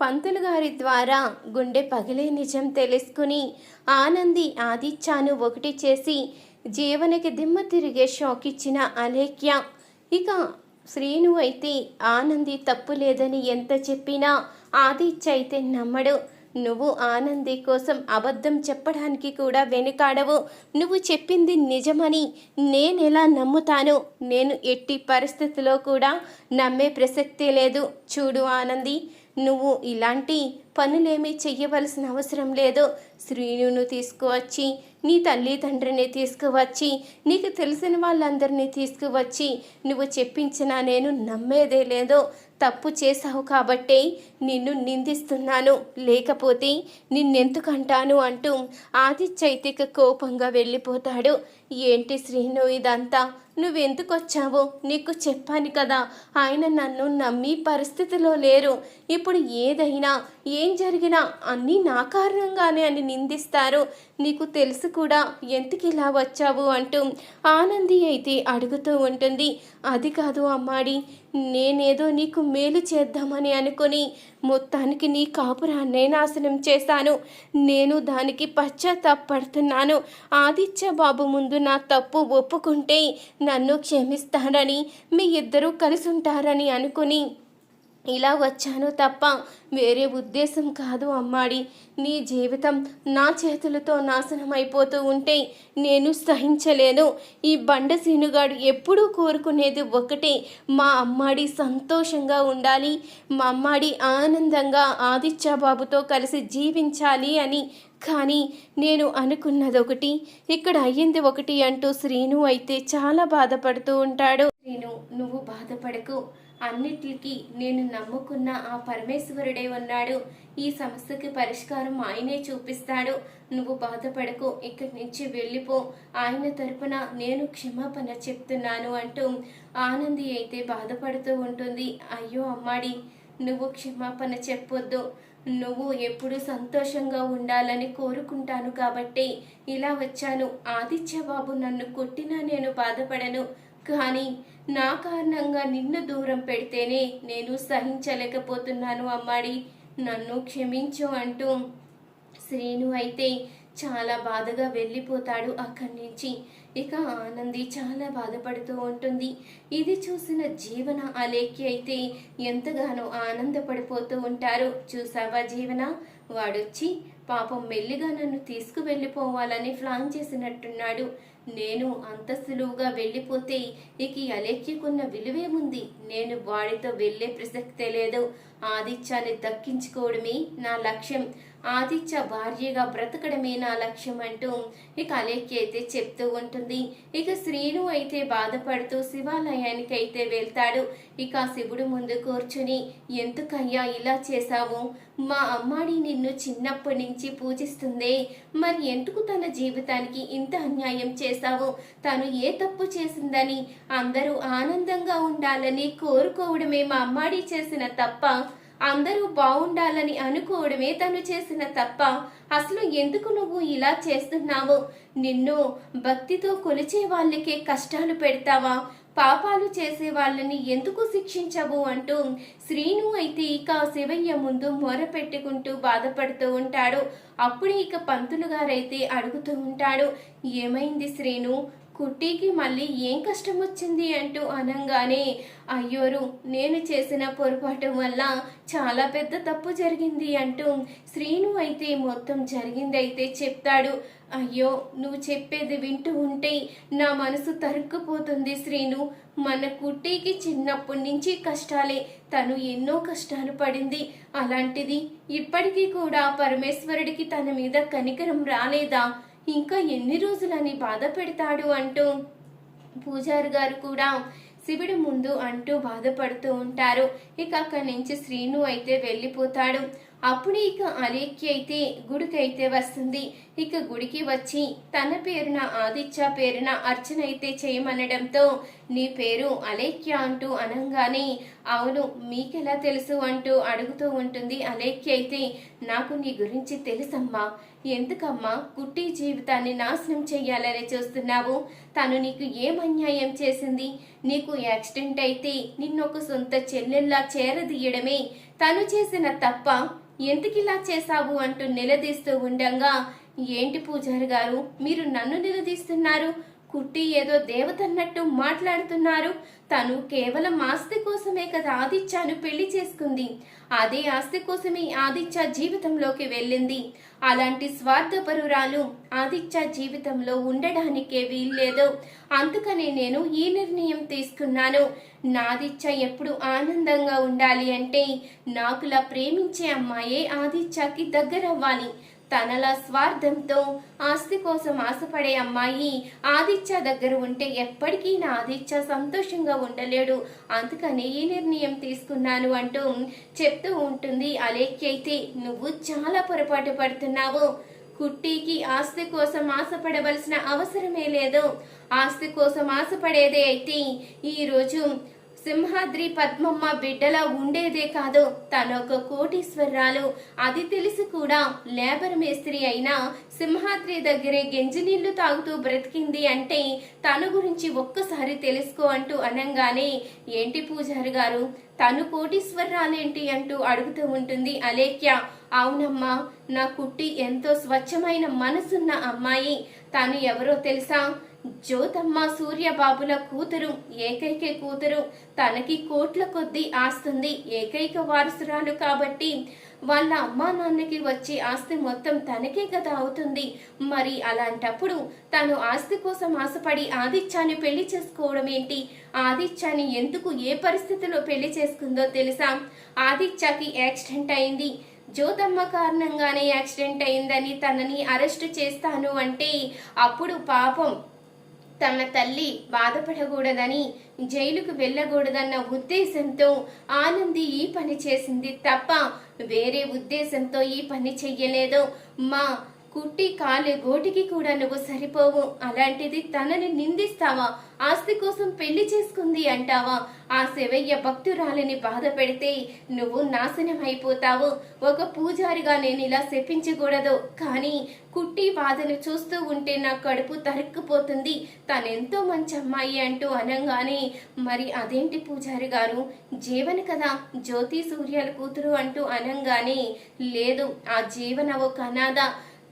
పంతులు గారి ద్వారా గుండె పగిలే నిజం తెలుసుకుని ఆనంది ఆదిత్యాను ఒకటి చేసి జీవనకి దిమ్మ తిరిగే షాక్ ఇచ్చిన అలేఖ్య. ఇక శ్రీను అయితే ఆనంది తప్పు లేదని ఎంత చెప్పినా ఆదిత్య అయితే నమ్మడు. నువ్వు ఆనంది కోసం అబద్ధం చెప్పడానికి కూడా వెనుకాడవు. నువ్వు చెప్పింది నిజమని నేనెలా నమ్ముతాను? నేను ఎట్టి పరిస్థితిలో కూడా నమ్మే ప్రసక్తి లేదు. చూడు ఆనంది నువ్వు ఇలాంటి పనులేమీ చెయ్యవలసిన అవసరం లేదు. శ్రీనును తీసుకువచ్చి నీ తల్లిదండ్రిని తీసుకువచ్చి నీకు తెలిసిన వాళ్ళందరినీ తీసుకువచ్చి నువ్వు చెప్పించినా నేను నమ్మేదే లేదో. తప్పు చేశావు కాబట్టే నిన్ను నిందిస్తున్నాను. లేకపోతే నిన్నెందుకంటాను అంటూ ఆదిత్యైతిక కోపంగా వెళ్ళిపోతాడు. ఏంటి శ్రీను ఇదంతా? నువ్వెందుకు వచ్చావో నీకు చెప్పాను కదా. ఆయన నన్ను నమ్మి పరిస్థితిలో లేరు. ఇప్పుడు ఏదైనా ఏం జరిగినా అన్నీ నా కారణంగానే అని నిందిస్తారు. నీకు తెలుసు కూడా ఎందుకు ఇలా వచ్చావు అంటూ ఆనంది అయితే అడుగుతూ ఉంటుంది. అది కాదు అమ్మాడి నేనేదో నీకు మేలు చేద్దామని అనుకుని మొత్తానికి నీ కాపురాన్నే నాశనం చేశాను. నేను దానికి పశ్చాత్తాపడుతున్నాను. ఆదిత్య బాబు ముందు నా తప్పు ఒప్పుకుంటే నన్ను క్షమిస్తారని మీ ఇద్దరూ కలిసి ఉంటారని అనుకుని ఇలా వచ్చాను తప్ప వేరే ఉద్దేశం కాదు అమ్మాడి. నీ జీవితం నా చేతులతో నాశనం అయిపోతూ ఉంటే నేను సహించలేను. ఈ బండ సీనుగాడు ఎప్పుడూ కోరుకునేది ఒకటే మా అమ్మాడి సంతోషంగా ఉండాలి మా అమ్మాడి ఆనందంగా ఆదిత్యబాబుతో కలిసి జీవించాలి అని. కానీ నేను అనుకున్నది ఒకటి ఇక్కడ అయ్యింది ఒకటి అంటూ శ్రీను అయితే చాలా బాధపడుతూ ఉంటాడు. శ్రీను నువ్వు బాధపడకు. అన్నిటికీ నేను నమ్ముకున్న ఆ పరమేశ్వరుడే ఉన్నాడు. ఈ సమస్యకి పరిష్కారం ఆయనే చూపిస్తాడు. నువ్వు బాధపడకు ఇక్కడి నుంచి వెళ్ళిపో. ఆయన తరపున నేను క్షమాపణ చెప్తున్నాను అంటూ ఆనంది అయితే బాధపడుతూ ఉంటుంది. అయ్యో అమ్మాడి నువ్వు క్షమాపణ చెప్పొద్దు. నువ్వు ఎప్పుడు సంతోషంగా ఉండాలని కోరుకుంటాను కాబట్టి ఇలా వచ్చాను. ఆదిత్య బాబు నన్ను కొట్టినా నేను బాధపడను. కానీ నా కారణంగా నిన్ను దూరం పెడితేనే నేను సహించలేకపోతున్నాను అమ్మాడి. నన్ను క్షమించు అంటూ శ్రీను అయితే చాలా బాధగా వెళ్ళిపోతాడు అక్కడి నుంచి. ఇక ఆనంది చాలా బాధపడుతూ ఉంటుంది. ఇది చూసిన జీవన అలేఖ్య అయితే ఎంతగానో ఆనందపడిపోతూ ఉంటారు. చూసావా జీవన? వాడొచ్చి పాపం మెల్లిగా నన్ను తీసుకువెళ్ళిపోవాలని ప్లాన్ చేసినట్టున్నాడు. నేను అంత సులువుగా వెళ్ళిపోతే ఇక ఈ అలేఖ్యకున్న విలువేముంది? నేను వాడితో వెళ్ళే ప్రసక్తే లేదు. ఆదిత్యాన్ని దక్కించుకోవడమే నా లక్ష్యం. ఆదిత్య భార్యగా బ్రతకడమే నా లక్ష్యం అంటూ ఇక అలేఖ్య అయితే చెప్తూ ఉంటుంది. ఇక శ్రీను అయితే బాధపడుతూ శివాలయానికి అయితే వెళ్తాడు. ఇక శివుడు ముందు కూర్చుని ఎందుకయ్యా ఇలా చేశావు? మా అమ్మాడి నిన్ను చిన్నప్పటి నుంచి పూజిస్తుందే. మరి ఎందుకు తన జీవితానికి ఇంత అన్యాయం చేశావు? తను ఏ తప్పు చేసిందని అందరూ ఆనందంగా ఉండాలని కోరుకోవడమే మా అమ్మాడి చేసిన తప్ప అందరూ బాగుండాలని అనుకోవడమే తను చేసిన తప్ప అసలు ఎందుకు నువ్వు ఇలా చేస్తున్నావు? నిన్ను భక్తితో కొలిచే వాళ్ళకే కష్టాలు పెడతావా? పాపాలు చేసే వాళ్ళని ఎందుకు శిక్షించవు అంటూ శ్రీను అయితే ఇక శివయ్య ముందు మొర పెట్టుకుంటూ బాధపడుతూ ఉంటాడు. అప్పుడు ఇక పంతులు గారైతే అడుగుతూ ఉంటాడు ఏమైంది శ్రీను? కుట్టికి మళ్ళీ ఏం కష్టం వచ్చింది అంటూ అనగానే అయ్యోరు నేను చేసిన పొరపాటు వల్ల చాలా పెద్ద తప్పు జరిగింది అంటూ శ్రీను అయితే మొత్తం జరిగింది అయితే చెప్తాడు. అయ్యో నువ్వు చెప్పేది వింటూ ఉంటే నా మనసు తరుక్కుపోతుంది శ్రీను. మన కుట్టికి చిన్నప్పటి నుంచి కష్టాలే. తను ఎన్నో కష్టాలు పడింది. అలాంటిది ఇప్పటికీ కూడా పరమేశ్వరుడికి తన మీద కనికరం రాలేదా? ఇంకా ఎన్ని రోజులని బాధ పెడతాడు అంటూ పూజారి గారు కూడా శివుడు ముందు అంటూ బాధపడుతూ ఉంటారు. ఇక అక్కడి నుంచి శ్రీను అయితే వెళ్ళిపోతాడు. అప్పుడు ఇక అలేఖ్య అయితే గుడికైతే వస్తుంది. ఇక గుడికి వచ్చి తన పేరున ఆదిత్య పేరున అర్చన అయితే చేయమనడంతో నీ పేరు అలేఖ్య అంటూ అనంగానే అవును మీకెలా తెలుసు? అంటూ అడుగుతూ ఉంటుంది అలేఖ్య అయితే నాకు నీ గురించి తెలుసమ్మా. ఎందుకమ్మా? కుట్టి జీవితాన్ని నాశనం చెయ్యాలని చూస్తున్నావు. తను నీకు ఏం అన్యాయం చేసింది? నీకు యాక్సిడెంట్ అయితే నిన్నొక సొంత చెల్లెల్లా చేరదీయడమే. తను చేసిన తప్ప ఎందుకిలా చేశావు? అంటూ నిలదీస్తూ ఉండగా ఏంటి పూజారి గారు? మీరు నన్ను నిలదీస్తున్నారు. కుట్టి ఏదో దేవతన్నట్టు మాట్లాడుతున్నారు. తను కేవలం ఆస్తి కోసమే కదా ఆదిత్యను పెళ్ళి చేసుకుంది. అదే ఆస్తి కోసమే ఆదిత్య జీవితంలోకి వెళ్ళింది. అలాంటి స్వార్థపరురాలు ఆదిత్య జీవితంలో ఉండడానికే వీల్లేదు. అందుకనే నేను ఈ నిర్ణయం తీసుకున్నాను. నాదిత్య ఎప్పుడు ఆనందంగా ఉండాలి అంటే నాకులా ప్రేమించే అమ్మాయే ఆదిత్యకి దగ్గరవ్వాలి. తనల స్వార్థంతో ఆస్తి కోసం ఆశపడే అమ్మాయి ఆదిత్య దగ్గర ఉంటే ఎప్పటికీ నా ఆదిత్య సంతోషంగా ఉండలేడు. అందుకని ఈ నిర్ణయం తీసుకున్నాను అంటూ చెప్తూ ఉంటుంది అలేఖ్య. అయితే నువ్వు చాలా పొరపాటు పడుతున్నావు. కుట్టికి ఆస్తి కోసం ఆశపడవలసిన అవసరమే లేదు. ఆస్తి కోసం ఆశపడేదే అయితే ఈరోజు సింహాద్రి పద్మమ్మ బిడ్డలా ఉండేదే కాదు. తనొక కోటీశ్వరరాలు. అది తెలిసి కూడా లేబర్ మేస్త్రి అయినా సింహాద్రి దగ్గరే గెంజినీళ్ళు తాగుతూ బ్రతికింది అంటే తన గురించి ఒక్కసారి తెలుసుకో అంటూ అనంగానే ఏంటి పూజారి గారు? తను కోటీశ్వరరాలేంటి? అంటూ అడుగుతూ ఉంటుంది అలేఖ్య. అవునమ్మా నా కుట్టి ఎంతో స్వచ్ఛమైన మనసున్న అమ్మాయి. తను ఎవరో తెలుసా? జ్యోతమ్మ సూర్యబాబుల కూతురు ఏకైక కూతురు. తనకి కోట్ల కొద్దీ ఆస్తుంది. ఏకైక వారసురాలు కాబట్టి వాళ్ళ అమ్మా నాన్నకి వచ్చే ఆస్తి మొత్తం తనకే కదా అవుతుంది. మరి అలాంటప్పుడు తను ఆస్తి కోసం ఆశపడి ఆదిత్యాన్ని పెళ్ళి చేసుకోవడం ఏంటి? ఆదిత్యాన్ని ఎందుకు ఏ పరిస్థితిలో పెళ్ళి చేసుకుందో తెలుసా? ఆదిత్యకి యాక్సిడెంట్ అయింది. జ్యోతమ్మ కారణంగానే యాక్సిడెంట్ అయిందని తనని అరెస్ట్ చేస్తాను అంటే అప్పుడు పాపం తన తల్లి బాధపడకూడదని జైలుకు వెళ్ళకూడదన్న ఉద్దేశంతో ఆనంది ఈ పని చేసింది తప్ప వేరే ఉద్దేశంతో ఈ పని చెయ్యలేదు. మా కుట్టి కాలు గోటికి కూడా నువ్వు సరిపోవు. అలాంటిది తనని నిందిస్తావా? ఆస్తి కోసం పెళ్ళి చేసుకుంది అంటావా? ఆ శివయ్య భక్తురాలిని బాధ పెడితే నువ్వు నాశనం అయిపోతావు ఒక పూజారిగా నేను ఇలా శపించకూడదు. కానీ కుట్టి బాధను చూస్తూ ఉంటే నా కడుపు తరుక్కుపోతుంది. తనెంతో మంచి అమ్మాయి అంటూ అనంగానే మరి అదేంటి పూజారి గారు? జీవన కదా జ్యోతి సూర్యాల కూతురు అంటూ అనంగానే లేదు ఆ జీవన ఒక అనాథ.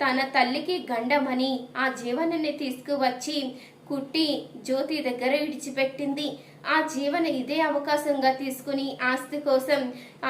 తన తల్లికి గండమని ఆ జీవనని తీసుకువచ్చి కుట్టి జ్యోతి దగ్గర విడిచిపెట్టింది. ఆ జీవన ఇదే అవకాశంగా తీసుకుని ఆస్తి కోసం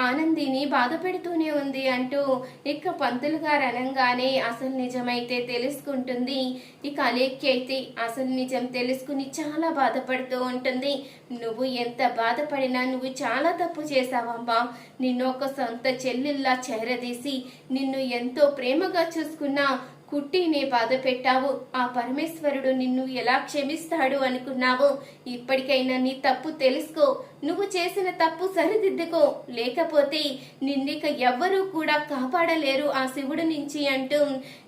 ఆనందిని బాధ పెడుతూనే ఉంది అంటూ ఇక పంతులు గారు అనగానే అసలు నిజమైతే తెలుసుకుంటుంది. ఇక అలేఖ్య అయితే అసలు నిజం తెలుసుకుని చాలా బాధపడుతూ ఉంటుంది. నువ్వు ఎంత బాధపడినా నువ్వు చాలా తప్పు చేశావమ్మా. నిన్ను ఒక సొంత చెల్లెల్లా చేరదీసి నిన్ను ఎంతో ప్రేమగా చూసుకున్నా కుట్టినే బాధ పెట్టావు. ఆ పరమేశ్వరుడు నిన్ను ఎలా క్షమిస్తాడు అనుకున్నావు ఇప్పటికైనా నీ తప్పు తెలుసుకో. నువ్వు చేసిన తప్పు సరిదిద్దుకో. లేకపోతే నిన్నిక ఎవ్వరూ కూడా కాపాడలేరు ఆ శివుడి నుంచి అంటూ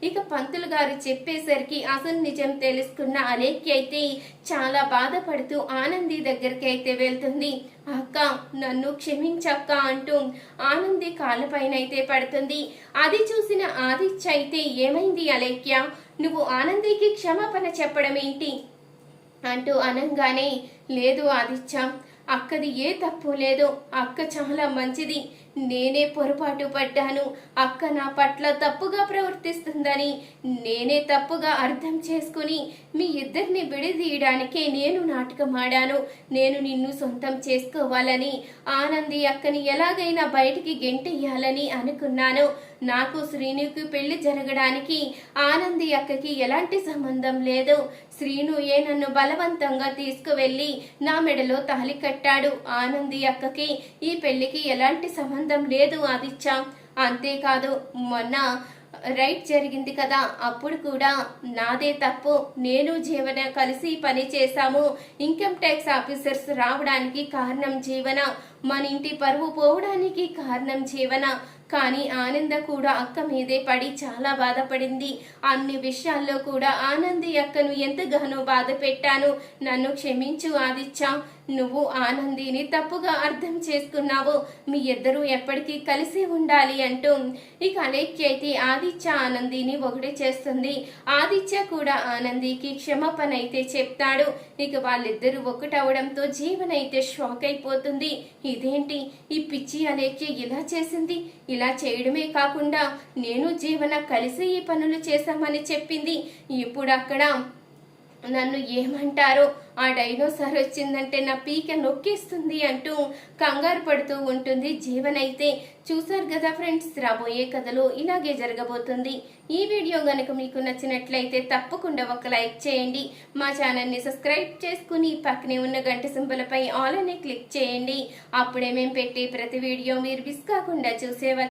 ఇక పంతులు గారు చెప్పేసరికి అసలు నిజం తెలుసుకున్న అలేఖ్య అయితే చాలా బాధపడుతూ ఆనంది దగ్గరికి అయితే వెళ్తుంది. అక్క నన్ను క్షమించక్క అంటూ ఆనంది కాళ్ళపైన అయితే పడుతుంది. అది చూసిన ఆదిత్య అయితే ఏమైంది అలేఖ్య? నువ్వు ఆనందికి క్షమాపణ చెప్పడం ఏంటి అంటూ అనంగానే లేదు ఆదిత్య అక్కది ఏ తప్పు లేదు అక్క చాలా మంచిది. నేనే పొరపాటు పడ్డాను. అక్క నా పట్ల తప్పుగా ప్రవర్తిస్తుందని నేనే తప్పుగా అర్థం చేసుకుని మీ ఇద్దరిని విడదీయడానికే నేను నాటకమాడాను. నేను నిన్ను సొంతం చేసుకోవాలని ఆనంది అక్కని ఎలాగైనా బయటికి గెంటెయ్యాలని అనుకున్నాను. నాకు శ్రీనుకి పెళ్ళి జరగడానికి ఆనంది అక్కకి ఎలాంటి సంబంధం లేదు. శ్రీను ఏ నన్ను బలవంతంగా తీసుకువెళ్ళి నా మెడలో తాలి కట్టాడు. ఆనంది అక్కకి ఈ పెళ్ళికి ఎలాంటి సంబంధం లేదు ఆదిత్య. అంతేకాదు మొన్న రైట్ జరిగింది కదా అప్పుడు కూడా నాదే తప్పు. నేను జీవన కలిసి పని చేశాము. ఇన్కమ్ ట్యాక్స్ ఆఫీసర్స్ రావడానికి కారణం జీవన. మన ఇంటి పరువు పోవడానికి కారణం జీవన. కానీ ఆనంద కూడా అక్క మీదే పడి చాలా బాధపడింది. అన్ని విషయాల్లో కూడా ఆనంది అక్కను ఎంతగానో బాధ పెట్టాను నన్ను క్షమించు ఆదిత్య. నువ్వు ఆనందిని తప్పుగా అర్థం చేసుకున్నావు. మీ ఇద్దరూ ఎప్పటికీ కలిసి ఉండాలి అంటూ ఇక అలేఖ్య అయితే ఆదిత్య ఆనందిని ఒకటి చేస్తుంది. ఆదిత్య కూడా ఆనందికి క్షమాపణ అయితే చెప్తాడు. ఇక వాళ్ళిద్దరూ ఒకటవడంతో జీవన అయితే షాక్ అయిపోతుంది. ఇదేంటి? ఈ పిచ్చి అలేఖ్య ఇలా చేసింది? ఇలా చేయడమే కాకుండా నేను జీవన కలిసి ఈ పనులు చేశామని చెప్పింది. ఇప్పుడు అక్కడ నన్ను ఏమంటారో ఆ డైనోసార్ వచ్చిందంటే నా పీక నొక్కేస్తుంది అంటూ కంగారు పడుతూ ఉంటుంది జీవనైతే చూసారు కదా ఫ్రెండ్స్ రాబోయే కథలో ఇలాగే జరగబోతుంది. ఈ వీడియో గనుక మీకు నచ్చినట్లయితే తప్పకుండా ఒక లైక్ చేయండి. మా ఛానల్ని సబ్స్క్రైబ్ చేసుకుని పక్కనే ఉన్న గంట సింబలపై ఆల్ అని క్లిక్ చేయండి. అప్పుడే మేము పెట్టే ప్రతి వీడియో మీరు మిస్ కాకుండా చూసేవారు.